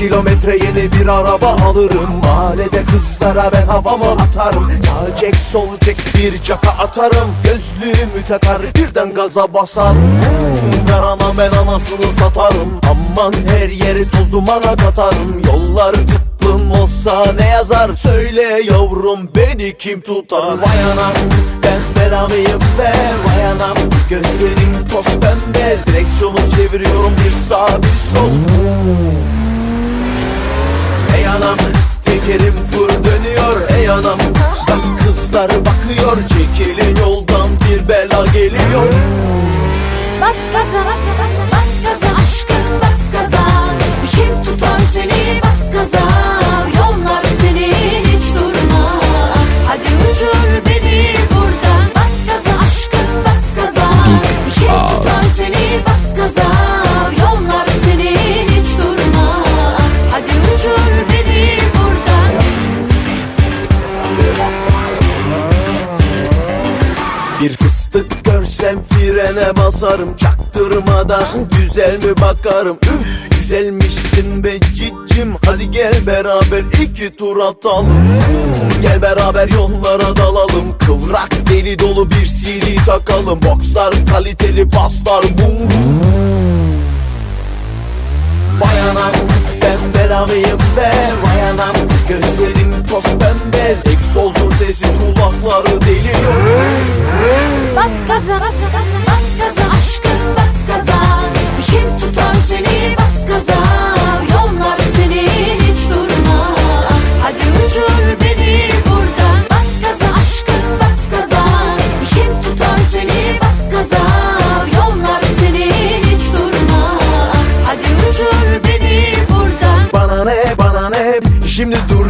kilometre yeni bir araba alırım. Mahallede kızlara ben havamı atarım. Sağ cek sol cek bir caka atarım. Gözlüğümü takar birden gaza basarım. Ver ana ben anasını satarım. Aman her yeri toz dumana katarım. Yollar tıklım olsa ne yazar? Söyle yavrum beni kim tutar? Vay anam ben belamıyım be. Vay anam gözlerim toz pembe. Direksiyonu çeviriyorum bir sağ bir sol Ey anam tekerim fır dönüyor Ey anam. Bak kızlar bakıyor Çekilin yoldan bir bela geliyor Bir fıstık görsem frene basarım Çaktırmadan güzel mi bakarım? Üf güzelmişsin be cicim Hadi gel beraber iki tur atalım. Gel beraber yollara dalalım Kıvrak deli dolu bir CD takalım. Boxlar kaliteli paslar bum Vay anam ben belamıyım be. Vay anam gözlerim toz pembe. Egzozun sesi kulakları deliyor Gaza bas gaza aşkım bas gaza Kim tutar seni bas gaza Yollar senin hiç durma. Hadi uçur beni buradan. Bas gaza aşkım bas gaza Kim tutar seni bas gaza Yollar senin hiç durma. Hadi uçur beni buradan. Bana ne bana ne? Şimdi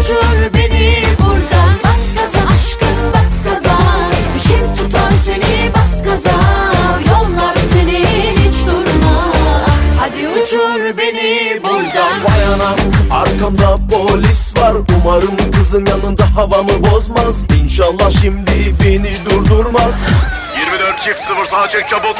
uçur beni buradan. Bas gaza aşkım bas gaza. Kim tutar seni bas gaza. Yollar senin hiç durma. Hadi uçur beni buradan. Vay anam arkamda polis var. Umarım kızın yanında havamı bozmaz. İnşallah şimdi beni durdurmaz. 24 çift sıfır sağa çek çabuk.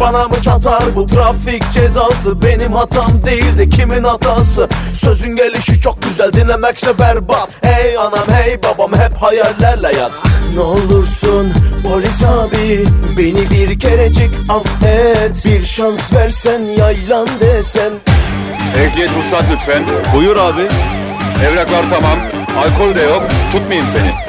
Bana mı çatar bu trafik cezası Benim hatam değil de kimin hatası Sözün gelişi çok güzel dinlemekse berbat Hey anam hey babam hep hayallerle yat Ne olursun polis abi Beni bir kerecik affet Bir şans versen yaylan desen Ehliyet ruhsat lütfen. Buyur abi. Evraklar tamam. Alkol de yok. Tutmayayım seni.